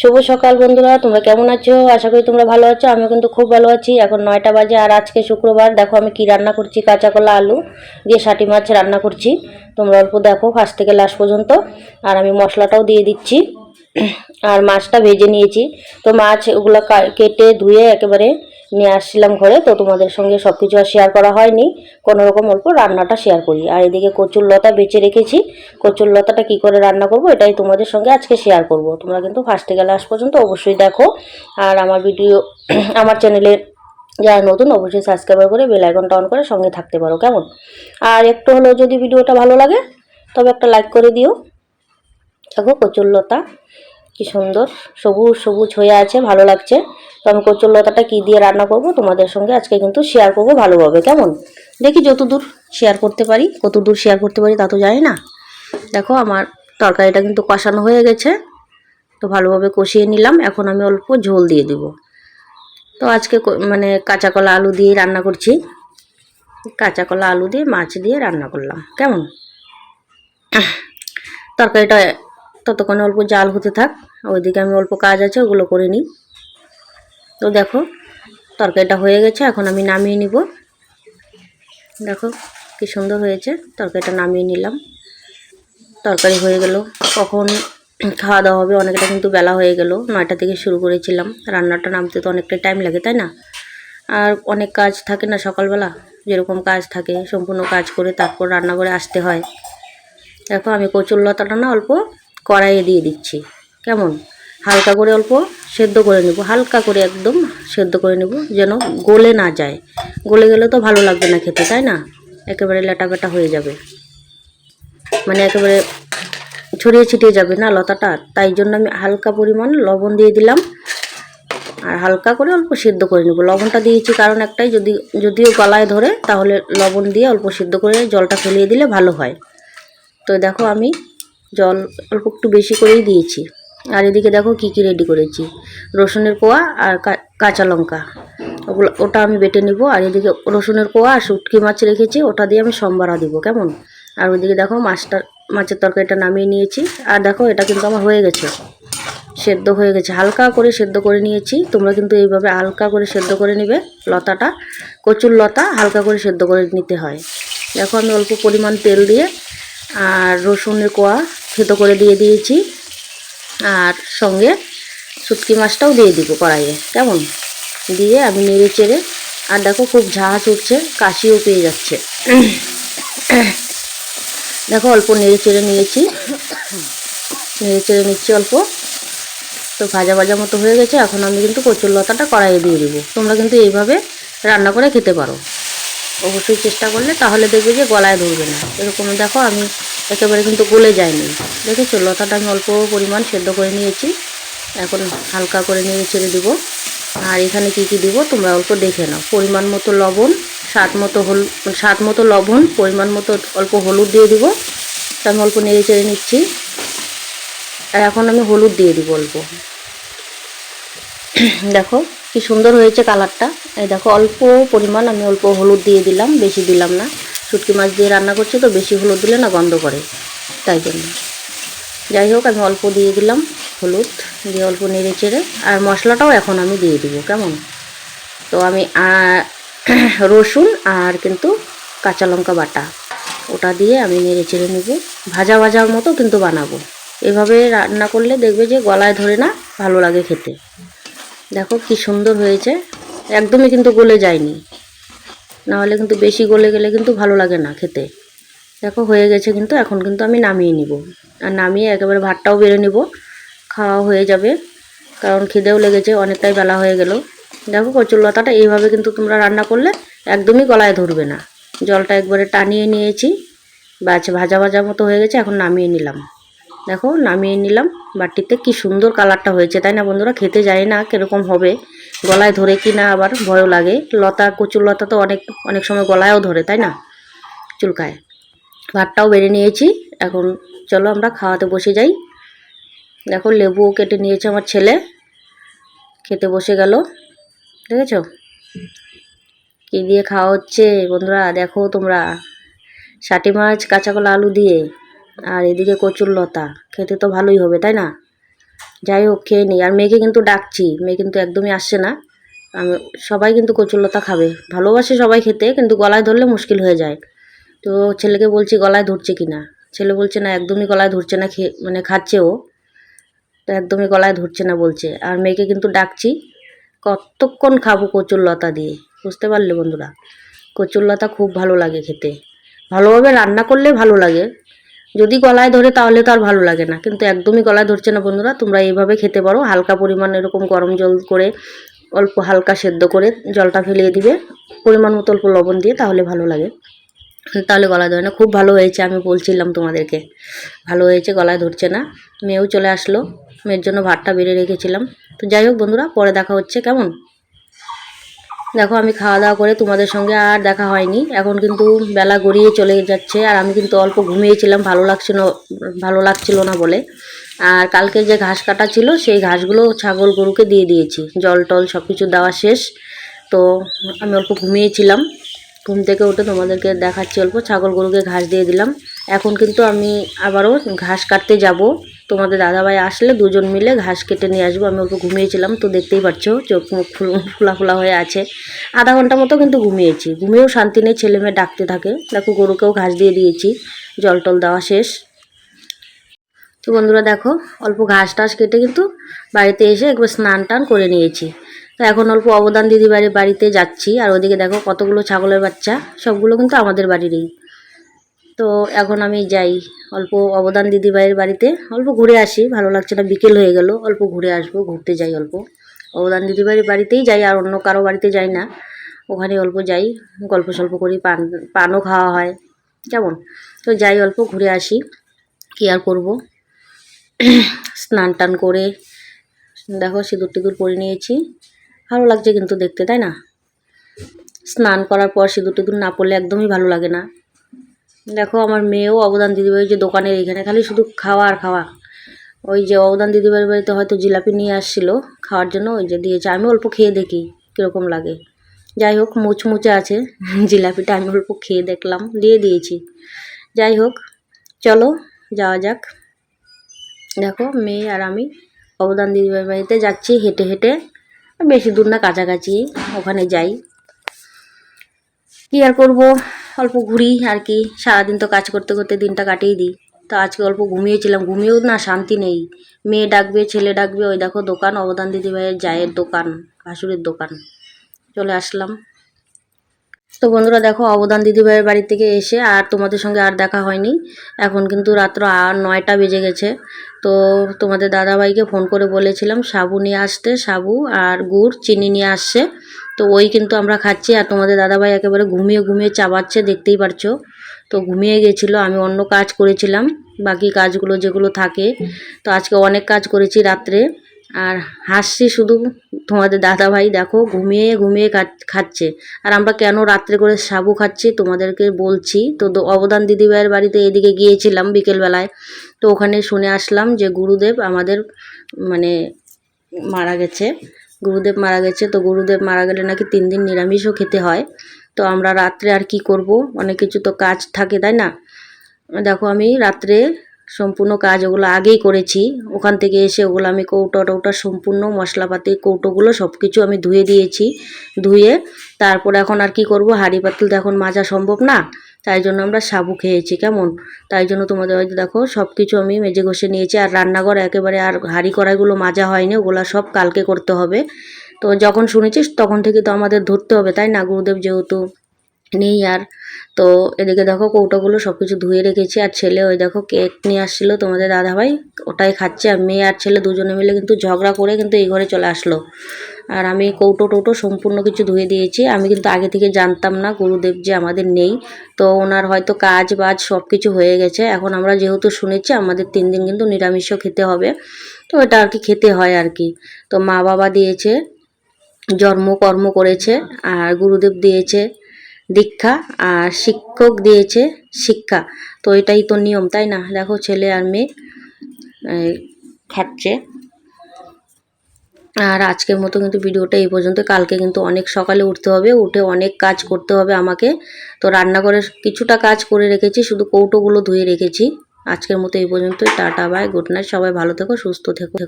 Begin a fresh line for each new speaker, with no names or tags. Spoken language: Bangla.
শুভ সকাল বন্ধুরা, তোমরা কেমন আছো? আশা করি তোমরা ভালো আছো, আমিও কিন্তু খুব ভালো আছি। এখন নয়টা বাজে আর আজকে শুক্রবার। দেখো আমি কি রান্না করছি, কাঁচা কলা, আলু দিয়ে ষাটি মাছ রান্না করছি। তোমরা অল্প দেখো ফার্স্ট থেকে লাস্ট পর্যন্ত। আর আমি মশলাটাও দিয়ে দিচ্ছি। আর মাছটা ভেজে নিয়েছি। তো মাছ ওগুলো কেটে ধুয়ে একেবারে নিয়ে আসছিলাম ঘরে, তো তোমাদের সঙ্গে সব কিছু আর শেয়ার করা হয়নি। কোনো রকম অল্প রান্নাটা শেয়ার করি। আর এদিকে কচুর লতা বেছে রেখেছি। কচুর লতাটা কী করে রান্না করব, এটাই তোমাদের সঙ্গে আজকে শেয়ার করব। তোমরা কিন্তু ফার্স্টে গেলে আস পর্যন্ত অবশ্যই দেখো। আর আমার ভিডিও আমার চ্যানেলে যারা নতুন, অবশ্যই সাবস্ক্রাইব করে বেল আইকনটা অন করে সঙ্গে থাকতে পারো, কেমন? আর একটু হলেও যদি ভিডিওটা ভালো লাগে, তবে একটা লাইক করে দিও। দেখো কচুর লতা। কি সুন্দর, সবুজ সবুজ হয়ে আছে, ভালো লাগছে। তো আমি কচুর লতাটা কী দিয়ে রান্না করব তোমাদের সঙ্গে আজকে কিন্তু শেয়ার করব ভালোভাবে, কেমন? দেখি যতদূর শেয়ার করতে পারি, কতদূর শেয়ার করতে পারি তা তো জানি না। দেখো আমার তরকারিটা কিন্তু কষানো হয়ে গেছে, তো ভালোভাবে কষিয়ে নিলাম। এখন আমি অল্প ঝোল দিয়ে দিব। তো আজকে মানে কাঁচা কলা আলু দিয়ে রান্না করছি। কাঁচা কলা আলু দিয়ে, মাছ দিয়ে রান্না করলাম। কেমন? তরকারিটা ততক্ষণে অল্প জাল হতে থাক, ওইদিকে আমি অল্প কাজ আছে, ওগুলো করে নিই। তো দেখো, তরকারিটা হয়ে গেছে, এখন আমি নামিয়ে নিব। দেখো কি সুন্দর হয়েছে, তরকারিটা নামিয়ে নিলাম। তরকারি হয়ে গেল, কখন খাওয়া দাওয়া হবে অনেকটা কিন্তু বেলা হয়ে গেল, নয়টা থেকে শুরু করেছিলাম। রান্নাটা নামতে তো অনেকটা টাইম লাগে, তাই না? আর অনেক কাজ থাকে না সকালবেলা, যেরকম কাজ থাকে, সম্পূর্ণ কাজ করে তারপর রান্না করে আসতে হয়। দেখো আমি কচুর লতাটা না অল্প কড়াইয়ে দিয়ে দিচ্ছি। কেমন? হালকা করে অল্প সেদ্ধ করে নেব। হালকা করে একদম সেদ্ধ করে নেব যেন গলে না যায়। গলে গেলে তো ভালো লাগবে না খেতে, তাই না? একেবারে লেটা বেটা হয়ে যাবে। মানে একেবারে ছড়িয়ে ছিটিয়ে যাবে না লতাটা? তাই জন্য আমি হালকা পরিমাণ লবণ দিয়ে দিলাম। আর হালকা করে অল্প সিদ্ধ করে নেব। লবণটা দিয়েছি কারণ একটাই, যদি, যদিও গলায় ধরে, তাহলে লবণ দিয়ে অল্প সিদ্ধ করে জলটা ফেলিয়ে দিলে ভালো হয়। তো দেখো আমি জল অল্প একটু বেশি করেই দিয়েছি। আর এদিকে দেখো কী কী রেডি করেছি। রসুনের কোয়া আর কাঁচা লঙ্কা। ওগুলো, ওটা আমি বেটে নিব। আর এদিকে রসুনের কোয়া আর শুটকি মাছ রেখেছি, ওটা দিয়ে আমি সম্বারা দিব, কেমন? আর ওইদিকে দেখো মাছটা মাছের তরকারিটা নামিয়ে নিয়েছি। আর দেখো এটা কিন্তু আমার হয়ে গেছে। সেদ্ধ হয়ে গেছে। হালকা করে সেদ্ধ করে নিয়েছি। তোমরা কিন্তু এইভাবে হালকা করে সেদ্ধ করে নেবে লতাটা। কচুর লতা হালকা করে সেদ্ধ করে নিতে হয়। দেখো আমি অল্প পরিমাণ তেল দিয়ে আর রসুনের কোয়া থেতো করে দিয়ে দিয়েছি। আর সঙ্গে শুটকি মাছটাও দিয়ে দিব কড়াইয়ে। কেমন? দিয়ে আমি নেড়ে চেড়ে, আর দেখো খুব ঝাঁজ উঠছে কাশিও পেয়ে যাচ্ছে। দেখো অল্প নেড়ে চেড়ে নিয়েছি। নেড়ে চেড়ে নিচ্ছি অল্প। তো ভাজা ভাজা মতো হয়ে গেছে, এখন আমি কিন্তু কচুর লতাটা কড়াইয়ে দিয়ে দিব। তোমরা কিন্তু এইভাবে রান্না করে খেতে পারো। অবশ্যই চেষ্টা করলে তাহলে দেখবে যে গলায় ধরবে না। এরকম দেখো আমি একেবারে কিন্তু গলে যায়নি। দেখেছ? লতাটা আমি অল্প পরিমাণ সেদ্ধ করে নিয়েছি। এখন হালকা করে নিয়ে ছেড়ে দিব। আর এখানে কি কি দিব তোমরা অল্প দেখে নাও। পরিমাণ মতো লবণ, স্বাদ মতো হল স্বাদ মতো লবণ, পরিমাণ মতো অল্প হলুদ দিয়ে দিব। আমি অল্প নেড়ে চেড়ে নিচ্ছি। আর এখন আমি হলুদ দিয়ে দিব অল্প। দেখো? কি সুন্দর হয়েছে কালারটা। এই দেখো, অল্প পরিমাণ আমি অল্প হলুদ দিয়ে দিলাম, বেশি দিলাম না। শুটকি মাছ দিয়ে রান্না করছি তো, বেশি হলুদ দিলে না গন্ধ করে, তাই জন্য। যাই হোক, আমি অল্প দিয়ে দিলাম হলুদ, দিয়ে অল্প নেড়ে চেড়ে, আর মশলাটাও এখন আমি দিয়ে দিব, কেমন? তো আমি রসুন আর কিন্তু কাঁচা লঙ্কা বাটা, ওটা দিয়ে আমি নেড়ে চেড়ে নেব। ভাজা ভাজার মতো কিন্তু বানাবো। এভাবে রান্না করলে দেখবে যে গলায় ধরে না ভালো লাগে খেতে। দেখো কি সুন্দর হয়েছে। একদমই কিন্তু গলে যায়নি। নাহলে কিন্তু বেশি গলে গেলে কিন্তু ভালো লাগে না খেতে। দেখো হয়ে গেছে কিন্তু, এখন কিন্তু আমি নামিয়ে নিব। আর নামিয়ে একেবারে ভাতটাও বেড়ে নিব। খাওয়া হয়ে যাবে। কারণ খিদেও লেগেছে, অনেকটাই বেলা হয়ে গেল। দেখো কচুর লতাটা এইভাবে কিন্তু তোমরা রান্না করলে একদমই গলায় ধরবে না। জলটা একবারে টানিয়ে নিয়েছি। বাছ ভাজা ভাজা মতো হয়ে গেছে, এখন নামিয়ে নিলাম। দেখো নামিয়ে নিলাম। বাটিতে কি সুন্দর কালারটা হয়েছে, তাই না বন্ধুরা? খেতে যায় না কীরকম হবে। গলায় ধরে কি না আবার ভয়ও লাগে। লতা, কচুর লতা তো অনেক অনেক সময় গলায়ও ধরে, তাই না? চুলকায়। ভাতটাও বেড়ে নিয়েছি। এখন চলো আমরা খাওয়াতে বসে যাই। দেখো লেবুও কেটে নিয়েছে আমার ছেলে। খেতে বসে গেল। দেখেছ? কি দিয়ে খাওয়া হচ্ছে বন্ধুরা? দেখো তোমরা। ষাটি মাছ কাঁচা কলা আলু দিয়ে। আর এদিকে কচুর লতা। খেতে তো ভালোই হবে, তাই না? যাই হোক, খেয়ে নিই। আর মেয়েকে কিন্তু ডাকছি। মেয়ে কিন্তু একদমই আসছে না। আমি, সবাই কিন্তু কচুর লতা খাবে। ভালোবাসে সবাই খেতে, কিন্তু গলায় ধরলে মুশকিল হয়ে যায়। তো ছেলেকে বলছি, গলায় ধরছে কি না? ছেলে বলছে, না, একদমই গলায় ধরছে না খেয়ে মানে খাচ্ছে ও। তো একদমই গলায় ধরছে না বলছে। আর মেয়েকে কিন্তু ডাকছি, কতক্ষণ খাব কচুর লতা দিয়ে? বুঝতে পারলে বন্ধুরা? কচুর লতা খুব ভালো লাগে খেতে। ভালোভাবে রান্না করলে ভালো লাগে। যদি গলায় ধরে তাহলে তো আর ভালো লাগে না। কিন্তু একদমই গলায় ধরছে না বন্ধুরা, তোমরা এইভাবে খেতে পারো। হালকা পরিমাণ এরকম গরম জল করে, অল্প হালকা সেদ্ধ করে জলটা ফেলিয়ে দিবে। পরিমাণ মতো অল্প লবণ দিয়ে তাহলে ভালো লাগে। তাহলে গলায় ধরে না। খুব ভালো হয়েছে, আমি বলছিলাম তোমাদেরকে। ভালো হয়েছে, গলায় ধরছে না। মেয়েও চলে আসলো। মেয়ের জন্য ভাতটা বেড়ে রেখেছিলাম। তো যাই হোক বন্ধুরা, পরে দেখা হচ্ছে। কেমন? দেখো, আমি খাওয়া দাওয়া করে তোমাদের সঙ্গে আর দেখা হয়নি। এখন কিন্তু বেলা গড়িয়ে চলে যাচ্ছে আর আমি কিন্তু অল্প ঘুমিয়েছিলাম, ভালো লাগছিল ভালো লাগছিল না বলে। আর কালকে যে ঘাস কাটা ছিল, সেই ঘাসগুলো ছাগল গরুকে দিয়ে দিয়েছি। জল টল সব কিছু দেওয়া শেষ। তো আমি অল্প ঘুমিয়েছিলাম। ঘুম থেকে উঠে তোমাদেরকে দেখাচ্ছি অল্প। ছাগল গরুকে ঘাস দিয়ে দিলাম। এখন কিন্তু আমি আবারও ঘাস কাটতে যাব। তোমাদের দাদাভাই আসলে দুজন মিলে ঘাস কেটে নিয়ে আসব, আমি ওকে ঘুমিয়েছিলাম, তো দেখতেই পাচ্ছ, চোখ মুখ ফুলা ফুলা হয়ে আছে। আধা ঘণ্টা মতো কিন্তু ঘুমিয়েছি ঘুমিয়েও শান্তি নেই, ছেলে মেয়ে ডাকতে থাকে। দেখো গরুকেও ঘাস দিয়ে দিয়েছি, জল টল দেওয়া শেষ। তো বন্ধুরা দেখো, অল্প ঘাস টাস কেটে কিন্তু বাড়িতে এসে একবার স্নান টান করে নিয়েছি। তো এখন অল্প অবদান দিদি বাড়িতে যাচ্ছি, আর ওদিকে দেখো কতগুলো ছাগলের বাচ্চা, সবগুলো কিন্তু আমাদের বাড়িরই। তো এখন আমি যাই। অল্প অবদান দিদিভাইয়ের বাড়িতে। অল্প ঘুরে আসি, ভালো লাগছে না, বিকেল হয়ে গেল। অল্প ঘুরে আসব, ঘুরতে যাই অল্প। অবদান দিদিভাইয়ের বাড়িতেই যাই, আর অন্য কারও বাড়িতে যাই না। ওখানে অল্প যাই, গল্প সল্প করি, পান, পানও খাওয়া হয়। কেমন? তো যাই অল্প, ঘুরে আসি। কী আর করব? স্নান টান করে, দেখো সিঁদুর টিঁদুর পরে নিয়েছি। ভালো লাগছে কিন্তু দেখতে, তাই না? স্নান করার পর সিঁদুর টিঁদুর না পড়লে একদমই ভালো লাগে না। দেখো আমার মেয়েও অবদান দিদিভাই যে দোকানের এখানে খালি শুধু খাওয়া আর খাওয়া। ওই যে অবদান দিদিভাইয়ের বাড়িতে হয়তো জিলাপি নিয়ে আসছিল খাওয়ার জন্য, ওই যে দিয়েছে। আমি অল্প খেয়ে দেখি কীরকম লাগে। যাই হোক, মুচমুচে আছে জিলাপিটা, আমি অল্প খেয়ে দেখলাম, দিয়ে দিয়েছি। যাই হোক, চলো, যাওয়া যাক। দেখো, মেয়ে আর আমি অবদান দিদিভাইয়ের বাড়িতে যাচ্ছি, হেঁটে হেঁটে। বেশি দূর না, কাছাকাছি, ওখানে যাই। কী আর করব? অল্প ঘুরি আর কি। সারাদিন তো কাজ করতে করতে দিনটা কাটিয়ে দিই। তো আজকে অল্প ঘুমিয়েছিলাম। ঘুমিয়েও না শান্তি নেই। মেয়ে ডাকবে, ছেলে ডাকবে, ওই দেখো দোকান, অবদান দিদিভাইয়ের জায়ের দোকান, ভাসুরের দোকান। চলে আসলাম। তো বন্ধুরা দেখো, অবদান দিদিভাইয়ের বাড়ি থেকে এসে আর তোমাদের সঙ্গে আর দেখা হয়নি। এখন কিন্তু রাত্র আর নয়টা বেজে গেছে। তো তোমাদের দাদাভাইকে ফোন করে বলেছিলাম, সাবু নিয়ে আসতে, সাবু আর গুড়, চিনি নিয়ে আসছে। তো ওই কিন্তু আমরা খাচ্ছি আর তোমাদের দাদাভাই একেবারে ঘুমিয়ে ঘুমিয়ে চাবাচ্ছে, দেখতেই পারছ। তো ঘুমিয়ে গেছিল, আমি অন্য কাজ করেছিলাম, বাকি কাজগুলো যেগুলো থাকে। তো আজকে অনেক কাজ করেছি রাত্রে। আর হাসছি শুধু তোমাদের দাদাভাই, দেখো ঘুমিয়ে ঘুমিয়ে খাচ্ছে। আর আমরা কেন রাত্রে করে সাবু খাচ্ছি তোমাদেরকে বলছি। তো অবদান দিদিভাইয়ের বাড়িতে এদিকে গিয়েছিলাম বিকেলবেলায়। তো ওখানে শুনে আসলাম যে গুরুদেব আমাদের মানে মারা গেছে। গুরুদেব মারা গেছে, তো গুরুদেব মারা গেলে নাকি তিন দিন নিরামিষও খেতে হয়। তো আমরা রাত্রে আর কি করব? অনেক কিছু তো কাজ থাকে, তাই না? দেখো আমি রাত্রে সম্পূর্ণ কাজ ওগুলো আগেই করেছি। ওখান থেকে এসে ওগুলো আমি কৌটো টৌটা সম্পূর্ণ মশলাপাতি, কৌটোগুলো সব কিছু আমি ধুয়ে দিয়েছি। ধুয়ে তারপর এখন আর কি করব? হাঁড়ি পাতিল তো এখন মাজা সম্ভব না। তাই জন্য আমরা সাবু খেয়েছি, কেমন? তাই জন্য তোমাদের হয়তো দেখো সব কিছু আমি মেজে ঘষে নিয়েছি, আর রান্নাঘর একেবারে আর হাঁড়ি কড়াইগুলো মাজা হয়নি, ওগুলো সব কালকে করতে হবে। তো যখন শুনেছিস তখন থেকে তো আমাদের ধরতে হবে, তাই না, গুরুদেব যেহেতু? নেই আর। তো এদিকে দেখো কৌটোগুলো সব কিছু ধুয়ে রেখেছি। আর ছেলে ওই দেখো কেক নিয়ে আসছিল তোমাদের দাদাভাই। ওটাই খাচ্ছে আর মেয়ে আর ছেলে দুজনে মিলে কিন্তু ঝগড়া করে কিন্তু এই ঘরে চলে আসলো। আর আমি কৌটো টৌটো সম্পূর্ণ কিছু ধুয়ে দিয়েছি। আমি কিন্তু আগে থেকে জানতাম না গুরুদেব যে আমাদের নেই। তো ওনার হয়তো কাজ বাজ সব কিছু হয়ে গেছে। এখন আমরা যেহেতু শুনেছি আমাদের তিন দিন কিন্তু নিরামিষও খেতে হবে। তো এটা আর কি খেতে হয় আর কি। তো মা বাবা দিয়েছে জন্ম কর্ম করেছে আর গুরুদেব দিয়েছে। দীক্ষা আর শিক্ষক দিয়েছে শিক্ষা। তো এটাই তো নিয়ম, তাই না? দেখো ছেলে আর মেয়ে খাচ্ছে। আর আজকের মতো কিন্তু ভিডিওটা এই পর্যন্ত। কালকে কিন্তু অনেক সকালে উঠতে হবে, উঠে অনেক কাজ করতে হবে আমাকে। তো রান্নাঘরে কিছুটা কাজ করে রেখেছি, শুধু কৌটোগুলো ধুয়ে রেখেছি। আজকের মতো এই পর্যন্তই, টাটা, বাই, গুড নাইট, সবাই ভালো থেকো, সুস্থ থেকো।